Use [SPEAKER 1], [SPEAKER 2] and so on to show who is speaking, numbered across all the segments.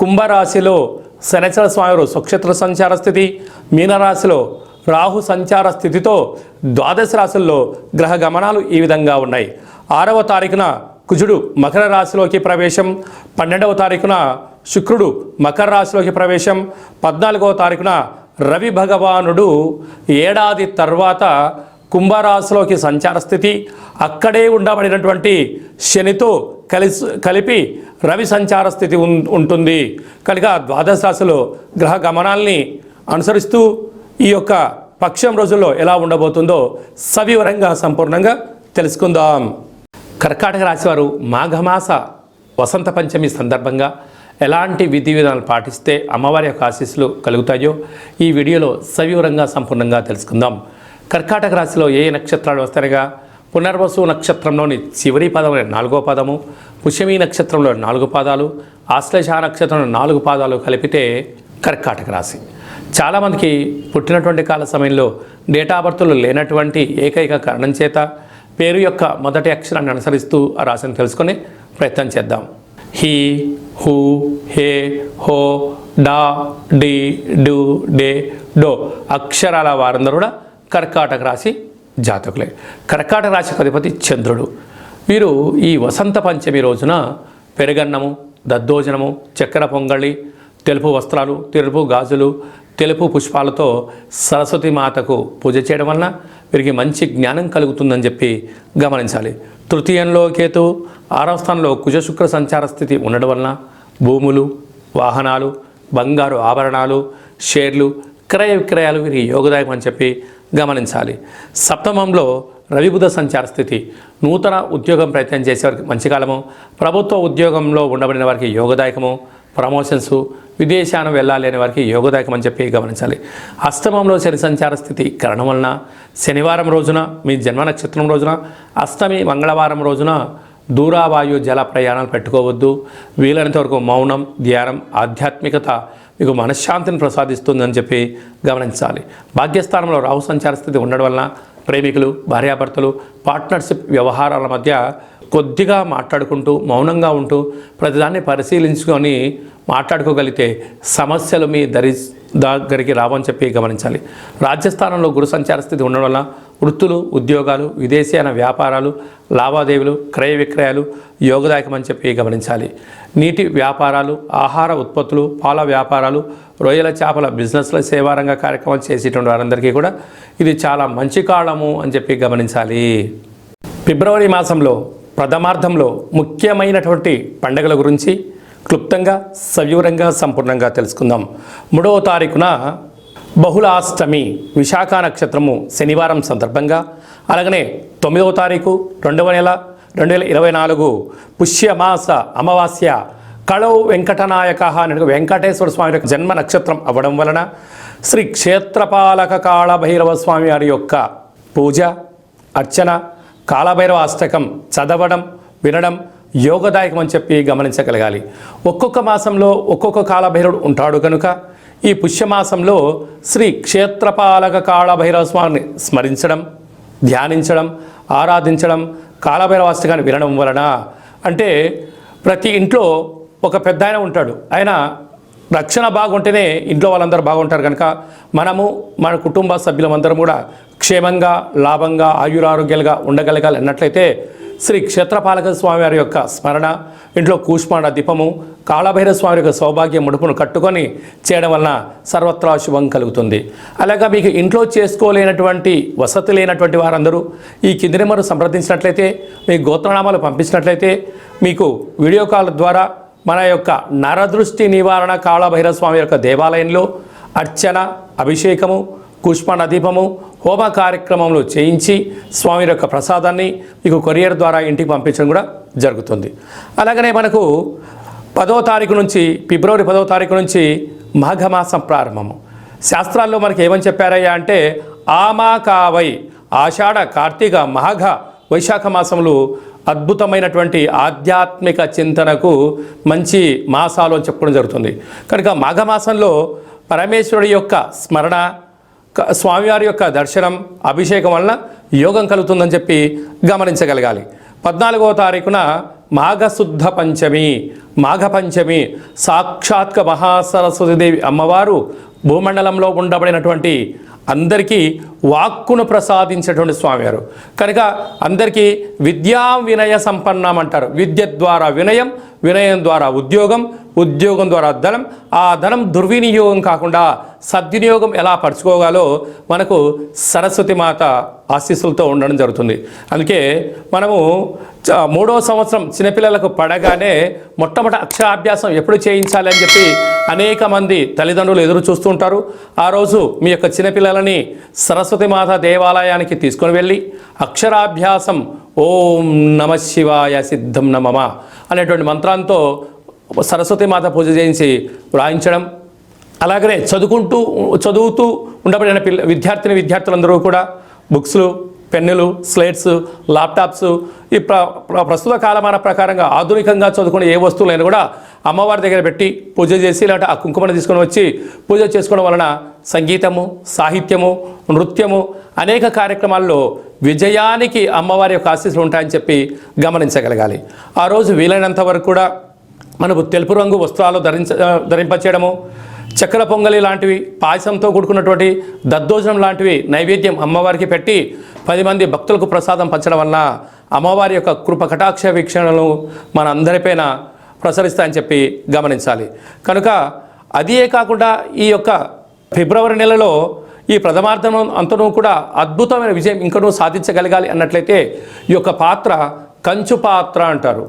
[SPEAKER 1] కుంభరాశిలో శనిచర స్వామివారు స్వక్షేత్ర సంచార స్థితి మీనరాశిలో రాహు సంచార స్థితితో ద్వాదశ రాశుల్లో గ్రహ గమనాలు ఈ విధంగా ఉన్నాయి. ఆరవ తారీఖున కుజుడు మకర రాశిలోకి ప్రవేశం పన్నెండవ తారీఖున శుక్రుడు మకర రాశిలోకి ప్రవేశం పద్నాలుగవ తారీఖున రవి భగవానుడు ఏడాది తర్వాత కుంభరాశిలోకి సంచార స్థితి అక్కడే ఉండబడినటువంటి శనితో కలిసి కలిపి రవి సంచార స్థితి ఉం- ఉంటుంది. కనుక ద్వాదశ రాశిలో గ్రహ గమనాల్ని అనుసరిస్తూ ఈ యొక్క పక్షం రోజుల్లో ఎలా ఉండబోతుందో సవివరంగా సంపూర్ణంగా తెలుసుకుందాం. కర్కాటక రాశివారు మాఘమాస వసంత పంచమి సందర్భంగా ఎలాంటి విధి విధానాలు పాటిస్తే అమ్మవారి యొక్క ఆశీస్సులు కలుగుతాయో ఈ వీడియోలో సవివరంగా సంపూర్ణంగా తెలుసుకుందాం. కర్కాటక రాశిలో ఏ నక్షత్రాలు వస్తారగా పునర్వసు నక్షత్రంలోని చివరి పదం నాలుగో పదము పుష్యమి నక్షత్రంలో నాలుగు పాదాలు ఆశ్లేష నక్షత్రంలో నాలుగు పాదాలు కలిపితే కర్కాటక రాశి. చాలామందికి పుట్టినటువంటి కాల సమయంలో డేటా బర్త్లు లేనటువంటి ఏకైక కారణం చేత పేరు యొక్క మొదటి అక్షరాన్ని అనుసరిస్తూ ఆ రాశిని తెలుసుకొని ప్రయత్నం చేద్దాం. హీ హూ హే హో డా డి డు డే డో అక్షరాల వారందరూ కూడా కర్కాటక రాశి జాతకులే. కర్కాటక రాశి అధిపతి చంద్రుడు. వీరు ఈ వసంత పంచమి రోజున పెరగన్నము దద్దోజనము చక్కెర పొంగళి తెలుపు వస్త్రాలు తెలుపు గాజులు తెలుపు పుష్పాలతో సరస్వతి మాతకు పూజ చేయడం వలన వీరికి మంచి జ్ఞానం కలుగుతుందని చెప్పి గమనించాలి. తృతీయంలో కేతు ఆరవ స్థానంలో కుజశుక్ర సంచార స్థితి ఉండడం వలన భూములు వాహనాలు బంగారు ఆభరణాలు షేర్లు క్రయ విక్రయాలు వీరికి యోగదాయకం అని చెప్పి గమనించాలి. సప్తమంలో రవిబుధ సంచార స్థితి. నూతన ఉద్యోగం ప్రయత్నం చేసేవారికి మంచి కాలము. ప్రభుత్వ ఉద్యోగంలో ఉండబడిన వారికి యోగదాయకము. ప్రమోషన్స్. విదేశాన వెళ్ళాలి అనే వారికి యోగదాయకం అని చెప్పి గమనించాలి. అష్టమంలో శని సంచార స్థితి కరణం వలన శనివారం రోజున మీ జన్మ నక్షత్రం రోజున అష్టమి మంగళవారం రోజున దూరావాయు జల ప్రయాణాలు పెట్టుకోవద్దు. వీలైనంత వరకు మౌనం ధ్యానం ఆధ్యాత్మికత మీకు మనశ్శాంతిని ప్రసాదిస్తుందని చెప్పి గమనించాలి. భాగ్యస్థానంలో రాహు సంచార స్థితి ఉండడం వలన ప్రేమికులు భార్యాభర్తలు పార్ట్నర్షిప్ వ్యవహారాల మధ్య కొద్దిగా మాట్లాడుకుంటూ మౌనంగా ఉంటూ ప్రతిదాన్ని పరిశీలించుకొని మాట్లాడుకోగలిగితే సమస్యలు మీ దరి దగ్గరికి రావని చెప్పి గమనించాలి. రాజ్యస్థానంలో గురు సంచార స్థితి ఉండడం వల్ల వృత్తులు ఉద్యోగాలు విదేశీయాన వ్యాపారాలు లావాదేవీలు క్రయ విక్రయాలు యోగదాయకమని చెప్పి గమనించాలి. నీటి వ్యాపారాలు ఆహార ఉత్పత్తులు పాల వ్యాపారాలు రొయ్యల చేపల బిజినెస్ల సేవారంగ కార్యక్రమాలు చేసేటువంటి వారందరికీ కూడా ఇది చాలా మంచి కాలము అని చెప్పి గమనించాలి. ఫిబ్రవరి మాసంలో ప్రథమార్థంలో ముఖ్యమైనటువంటి పండుగల గురించి క్లుప్తంగా సవివరంగా సంపూర్ణంగా తెలుసుకుందాం. మూడవ తారీఖున బహుళాష్టమి విశాఖ నక్షత్రము శనివారం సందర్భంగా అలాగనే తొమ్మిదవ తారీఖు రెండవ నెల రెండు వేల ఇరవై నాలుగు పుష్యమాస అమావాస్య కళౌ వెంకటనాయక అని వెంకటేశ్వర స్వామి యొక్క జన్మ నక్షత్రం అవ్వడం వలన శ్రీ క్షేత్రపాలక కాళభైరవ స్వామి వారి యొక్క పూజ అర్చన కాళభైరవ అష్టకం చదవడం వినడం యోగదాయకం అని చెప్పి గమనించగలగాలి. ఒక్కొక్క మాసంలో ఒక్కొక్క కాలభైరవుడు ఉంటాడు కనుక ఈ పుష్యమాసంలో శ్రీ క్షేత్రపాలక కాళభైరవ స్వామిని స్మరించడం ధ్యానించడం ఆరాధించడం కాళభైరవాష్టకాన్ని వినడం వలన అంటే ప్రతి ఇంట్లో ఒక పెద్ద ఆయన ఉంటాడు. ఆయన రక్షణ బాగుంటేనే ఇంట్లో వాళ్ళందరూ బాగుంటారు కనుక మనము మన కుటుంబ సభ్యులమందరం కూడా క్షేమంగా లాభంగా ఆయురారోగ్యాలుగా ఉండగలగాలి అన్నట్లయితే శ్రీ క్షేత్రపాలక స్వామి వారి యొక్క స్మరణ ఇంట్లో కూష్మాండ దీపము కాళభైర స్వామి యొక్క సౌభాగ్య ముడుపును కట్టుకొని చేయడం వలన సర్వత్రా శుభం కలుగుతుంది. అలాగా మీకు ఇంట్లో చేసుకోలేనటువంటి వసతి లేనటువంటి వారందరూ ఈ కింది నెంబర్ సంప్రదించినట్లయితే మీ గోత్రనామాలు పంపించినట్లయితే మీకు వీడియో కాల్ ద్వారా మన యొక్క నరదృష్టి నివారణ కాళభైరవ స్వామి యొక్క దేవాలయంలో అర్చన అభిషేకము కుష్మాండ దీపము హోమ కార్యక్రమంలో చేయించి స్వామి యొక్క ప్రసాదాన్ని మీకు కొరియర్ ద్వారా ఇంటికి పంపించడం కూడా జరుగుతుంది. అలాగనే మనకు పదో తారీఖు నుంచి ఫిబ్రవరి పదో తారీఖు నుంచి మాఘమాసం ప్రారంభము. శాస్త్రాల్లో మనకి ఏమని చెప్పారయ్యా అంటే ఆమా కావై ఆషాఢ కార్తీక మాఘ వైశాఖ మాసములు అద్భుతమైనటువంటి ఆధ్యాత్మిక చింతనకు మంచి మాసాలు అని చెప్పుకోవడం జరుగుతుంది. కనుక మాఘమాసంలో పరమేశ్వరుడి యొక్క స్మరణ స్వామివారి యొక్క దర్శనం అభిషేకం వలన యోగం కలుగుతుందని చెప్పి గమనించగలగాలి. పద్నాలుగవ తారీఖున మాఘశుద్ధ పంచమి. మాఘ పంచమి సాక్షాత్క మహాసరస్వతిదేవి అమ్మవారు భూమండలంలో ఉండబడినటువంటి అందరికీ వాక్కును ప్రసాదించేటువంటి స్వామివారు. కనుక అందరికీ విద్యా వినయ సంపన్నం అంటారు. విద్య ద్వారా వినయం వినయం ద్వారా ఉద్యోగం ఉద్యోగం ద్వారా ధనం ఆ ధనం దుర్వినియోగం కాకుండా సద్వినియోగం ఎలా పరుచుకోగాలో మనకు సరస్వతి మాత ఆశీస్సులతో ఉండడం జరుగుతుంది. అందుకే మనము చ- మూడో సంవత్సరం చిన్నపిల్లలకు పడగానే మొట్టమొదటి అక్షరాభ్యాసం ఎప్పుడు చేయించాలి అని చెప్పి అనేక మంది తల్లిదండ్రులు ఎదురు చూస్తూ ఉంటారు. ఆ రోజు మీ యొక్క చిన్నపిల్లలని సరస్వతి మాత దేవాలయానికి తీసుకొని వెళ్ళి అక్షరాభ్యాసం ఓం నమ శివాయ సిద్ధం నమమ అనేటువంటి మంత్రంతో సరస్వతి మాత పూజ చేయించి వ్రాయించడం అలాగనే చదువుకుంటూ చదువుతూ ఉండబడిన పిల్ల విద్యార్థిని విద్యార్థులందరూ కూడా బుక్స్లు పెన్నులు స్లేట్స్ ల్యాప్టాప్స్ ఈ ప్ర ప్ర- ప్రస్తుత కాలమాన ప్రకారంగా ఆధునికంగా చదువుకునే ఏ వస్తువులైనా కూడా అమ్మవారి దగ్గర పెట్టి పూజ చేసి లేదంటే ఆ కుంకుమను తీసుకొని వచ్చి పూజ చేసుకోవడం వలన సంగీతము సాహిత్యము నృత్యము అనేక కార్యక్రమాల్లో విజయానికి అమ్మవారి యొక్క ఆశీస్సులు ఉంటాయని చెప్పి గమనించగలగాలి. ఆ రోజు వీలైనంత వరకు కూడా మనకు తెలుపు రంగు వస్త్రాలు ధరించ ధరింపచేయడము చక్కెర పొంగలి లాంటివి పాయసంతో కూడుకున్నటువంటి దద్దోజనం లాంటివి నైవేద్యం అమ్మవారికి పెట్టి పది మంది భక్తులకు ప్రసాదం పంచడం వలన అమ్మవారి యొక్క కృప కటాక్ష వీక్షణలు మన అందరిపైన ప్రసరిస్తాయని చెప్పి గమనించాలి. కనుక అదే కాకుండా ఈ యొక్క ఫిబ్రవరి నెలలో ఈ ప్రథమార్థం అంతను కూడా అద్భుతమైన విజయం ఇంకనూ సాధించగలగాలి అన్నట్లయితే ఈ యొక్క పాత్ర కంచు పాత్ర అంటారు.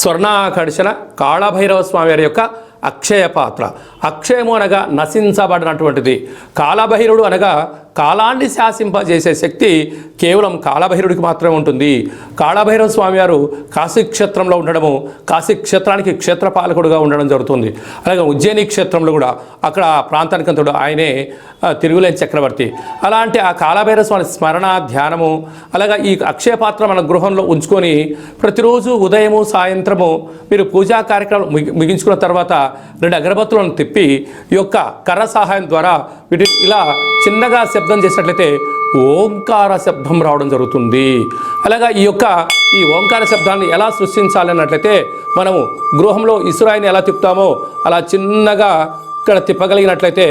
[SPEAKER 1] స్వర్ణాకర్షణ కాళభైరవ స్వామి వారి యొక్క అక్షయ పాత్ర అక్షయము అనగా నశించబడినటువంటిది. కాలభైరుడు అనగా కాలాన్ని శాసింపజేసే శక్తి కేవలం కాలభైరుడికి మాత్రమే ఉంటుంది. కాళభైరవ స్వామివారు కాశీక్షేత్రంలో కాశీ క్షేత్రంలో ఉండడము కాశీ క్షేత్రానికి క్షేత్రపాలకుడుగా ఉండడం జరుగుతుంది. అలాగే ఉజ్జయిని క్షేత్రంలో కూడా అక్కడ ప్రాంతానికి అంతడు ఆయనే తిరుగులేని చక్రవర్తి. అలాంటి ఆ కాళభైరవ స్వామి స్మరణ ధ్యానము అలాగా ఈ అక్షయ పాత్ర మన గృహంలో ఉంచుకొని ప్రతిరోజు ఉదయము సాయంత్రము మీరు పూజా కార్యక్రమం ముగి- ముగించుకున్న తర్వాత రెండు అగరబత్తులను తిప్పి ఈ యొక్క కర్ర సహాయం ద్వారా వీటి ఇలా చిన్నగా శబ్దం చేసినట్లయితే ఓంకార శబ్దం రావడం జరుగుతుంది. అలాగా ఈ యొక్క ఈ ఓంకార శబ్దాన్ని ఎలా సృష్టించాలి అన్నట్లయితే మనము గృహంలో ఇసురాయిని ఎలా తిప్పుతామో అలా చిన్నగా ఇక్కడ తిప్పగలిగినట్లయితే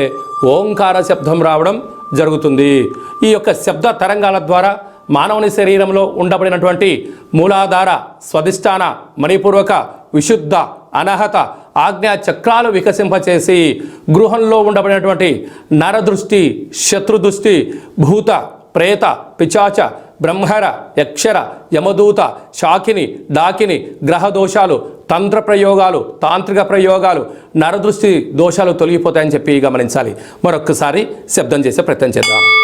[SPEAKER 1] ఓంకార శబ్దం రావడం జరుగుతుంది. ఈ యొక్క శబ్ద తరంగాల ద్వారా మానవుని శరీరంలో ఉండబడినటువంటి మూలాధార స్వధిష్టాన మణిపూర్వక విశుద్ధ అనహత ఆజ్ఞా చక్రాలు వికసింపచేసి గృహంలో ఉండబడినటువంటి నరదృష్టి శత్రుదృష్టి భూత ప్రేత పిచాచ బ్రహ్మర యక్షర యమదూత శాకిని డాకిని గ్రహ దోషాలు తంత్ర ప్రయోగాలు తాంత్రిక ప్రయోగాలు నరదృష్టి దోషాలు తొలగిపోతాయని చెప్పి గమనించాలి. మరొక్కసారి శబ్దం చేసే ప్రయత్నం చేద్దాం.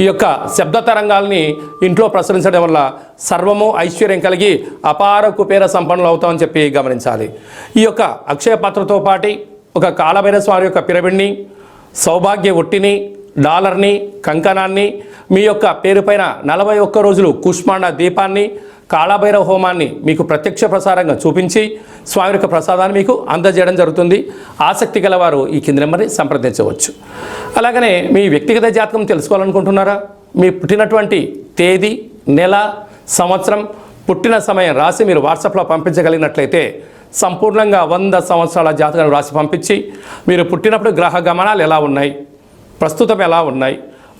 [SPEAKER 1] ఈ యొక్క శబ్ద తరంగాల్ని ఇంట్లో ప్రసరించడం వల్ల సర్వము ఐశ్వర్యం కలిగి అపార కుపేర సంపన్నులు అవుతామని చెప్పి గమనించాలి. ఈ యొక్క అక్షయ పాత్రతో పాటి ఒక కాలభైర స్వామి యొక్క పిరమిడ్ని సౌభాగ్య ఒట్టిని డాలర్ని కంకణాన్ని మీ యొక్క పేరుపైన నలభై ఒక్క రోజులు కుష్మాండ దీపాన్ని కాళభైరవ హోమాన్ని మీకు ప్రత్యక్ష ప్రసారంగా చూపించి స్వామి యొక్క ప్రసాదాన్ని మీకు అందజేయడం జరుగుతుంది. ఆసక్తి గలవారు ఈ కింది నెంబర్ని సంప్రదించవచ్చు. అలాగనే మీ వ్యక్తిగత జాతకం తెలుసుకోవాలనుకుంటున్నారా? మీ పుట్టినటువంటి తేదీ నెల సంవత్సరం పుట్టిన సమయం రాసి మీరు వాట్సాప్లో పంపించగలిగినట్లయితే సంపూర్ణంగా వంద సంవత్సరాల జాతకాన్ని రాసి పంపించి మీరు పుట్టినప్పుడు గ్రహ గమనాలు ఎలా ఉన్నాయి? ప్రస్తుతం ఎలా ఉన్నాయి?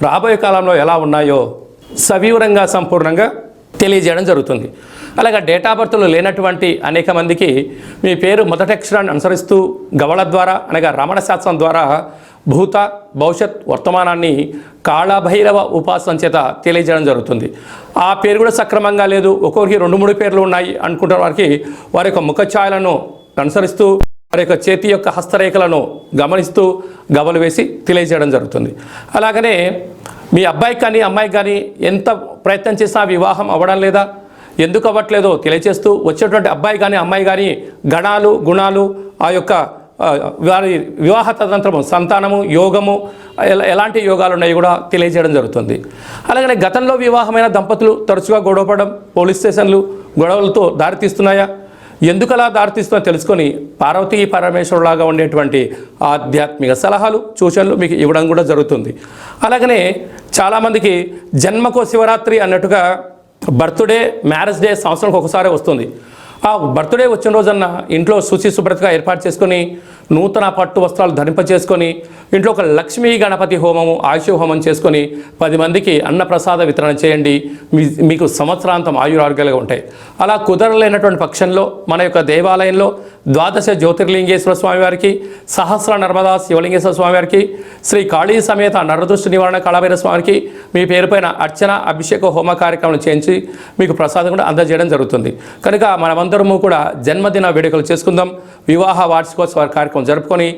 [SPEAKER 1] రాబోయే కాలంలో ఎలా ఉన్నాయో సవివరంగా సంపూర్ణంగా తెలియజేయడం జరుగుతుంది. అలాగే డేటా బర్త్లు లేనటువంటి అనేక మందికి మీ పేరు మొదటి అక్షరాన్ని అనుసరిస్తూ గవళ ద్వారా అనగా రమణ శాస్త్రం ద్వారా భూత భవిష్యత్ వర్తమానాన్ని కాళభైరవ ఉపాసన చేత తెలియజేయడం జరుగుతుంది. ఆ పేరు కూడా సక్రమంగా లేదు. ఒక్కొక్కరికి రెండు మూడు పేర్లు ఉన్నాయి అనుకుంటున్న వారికి వారి యొక్క ముఖఛాయలను అనుసరిస్తూ వారి యొక్క చేతి యొక్క హస్తరేఖలను గమనిస్తూ గవలు వేసి తెలియజేయడం జరుగుతుంది. అలాగనే మీ అబ్బాయికి కానీ అమ్మాయికి కానీ ఎంత ప్రయత్నం చేసినా వివాహం అవ్వడం లేదా ఎందుకు అవ్వట్లేదో తెలియచేస్తూ వచ్చేటువంటి అబ్బాయి కానీ అమ్మాయి కానీ గణాలు గుణాలు ఆ యొక్క వారి వివాహ తదంత్రము సంతానము యోగము ఎలా ఎలాంటి యోగాలు ఉన్నాయి కూడా తెలియజేయడం జరుగుతుంది. అలాగనే గతంలో వివాహమైన దంపతులు తరచుగా గొడవపడడం పోలీస్ స్టేషన్లు గొడవలతో దారితీస్తున్నాయా ఎందుకలా దారితీస్తుందో తెలుసుకొని పార్వతీ పరమేశ్వరులాగా ఉండేటువంటి ఆధ్యాత్మిక సలహాలు సూచనలు మీకు ఇవ్వడం కూడా జరుగుతుంది. అలాగనే చాలామందికి జన్మకో శివరాత్రి అన్నట్టుగా బర్త్డే మ్యారేజ్ డే సంవత్సరానికి ఒకసారి వస్తుంది. ఆ బర్త్డే వచ్చిన రోజన్న ఇంట్లో శుచి శుభ్రతగా ఏర్పాటు చేసుకొని నూతన పట్టు వస్త్రాలు ధరింపచేసుకొని ఇంట్లో ఒక లక్ష్మీ గణపతి హోమము ఆయుష హోమం చేసుకొని పది మందికి అన్నప్రసాద వితరణ చేయండి. మీ మీకు సంవత్సరాంతం ఆయురారోగ్యాలుగా ఉంటాయి. అలా కుదరలేనటువంటి పక్షంలో మన యొక్క దేవాలయంలో ద్వాదశ జ్యోతిర్లింగేశ్వర స్వామి వారికి సహస్ర నర్మదా శివలింగేశ్వర స్వామి వారికి శ్రీ కాళీ సమేత నరదృష్టి నివారణ కళాభైర స్వామికి మీ పేరుపైన అర్చన అభిషేక హోమ కార్యక్రమం చేయించి మీకు ప్రసాదం కూడా అందజేయడం జరుగుతుంది. కనుక మనమందరము కూడా జన్మదిన వేడుకలు చేసుకుందాం. వివాహ వార్షికోత్సవ కార్యక్రమం జరుపుకొని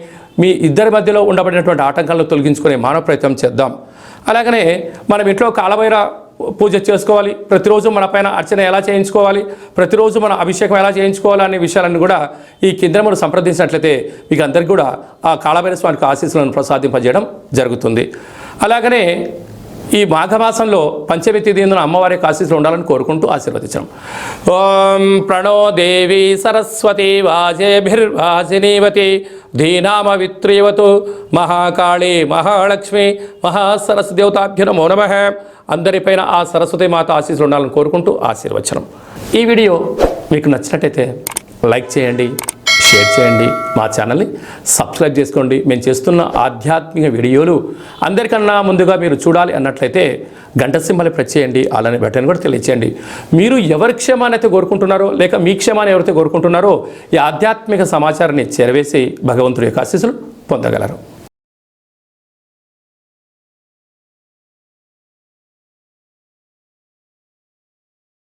[SPEAKER 1] మీ ఇద్దరి మధ్యలో ఉండబడినటువంటి ఆటంకాలను తొలగించుకునే మానవ ప్రయత్నం చేద్దాం. అలాగనే మనం ఇంట్లో కాలభైర పూజ చేసుకోవాలి. ప్రతిరోజు మన పైన అర్చన ఎలా చేయించుకోవాలి? ప్రతిరోజు మన అభిషేకం ఎలా చేయించుకోవాలి అనే విషయాలను కూడా ఈ కేంద్రమును సంప్రదించినట్లయితే మీకు అందరికీ కూడా ఆ కాళభైర స్వామికి ఆశీస్సులను ప్రసాదింపజేయడం జరుగుతుంది. అలాగనే ఈ మాఘమాసంలో పంచమి తిథిందున అమ్మవారి యొక్క ఆశీస్సులు ఉండాలని కోరుకుంటూ ఆశీర్వదించాం ఓం ప్రణో దేవి సరస్వతి వాజేభిర్వాసినీవతి ధీనామ విత్రీవతు మహాకాళి మహాలక్ష్మి మహాసరస్వతి దేవతాభ్య నమో నమ. అందరిపైన ఆ సరస్వతి మాత ఆశీస్సులు ఉండాలని కోరుకుంటూ ఆశీర్వచనం. ఈ వీడియో మీకు నచ్చినట్టయితే లైక్ చేయండి షేర్ చేయండి మా ఛానల్ని సబ్స్క్రైబ్ చేసుకోండి. మేము చేస్తున్న ఆధ్యాత్మిక వీడియోలు అందరికన్నా ముందుగా మీరు చూడాలి అన్నట్లయితే గంట సింహలు ప్రెస్ చేయండి. అలానే బటన్ కూడా తెలియచేయండి. మీరు ఎవరి క్షేమాన్ని అయితే కోరుకుంటున్నారో లేక మీ క్షేమాన్ని ఎవరైతే కోరుకుంటున్నారో ఈ ఆధ్యాత్మిక సమాచారాన్ని చేరవేసి భగవంతుడి యొక్క ఆశీస్సులు పొందగలరు.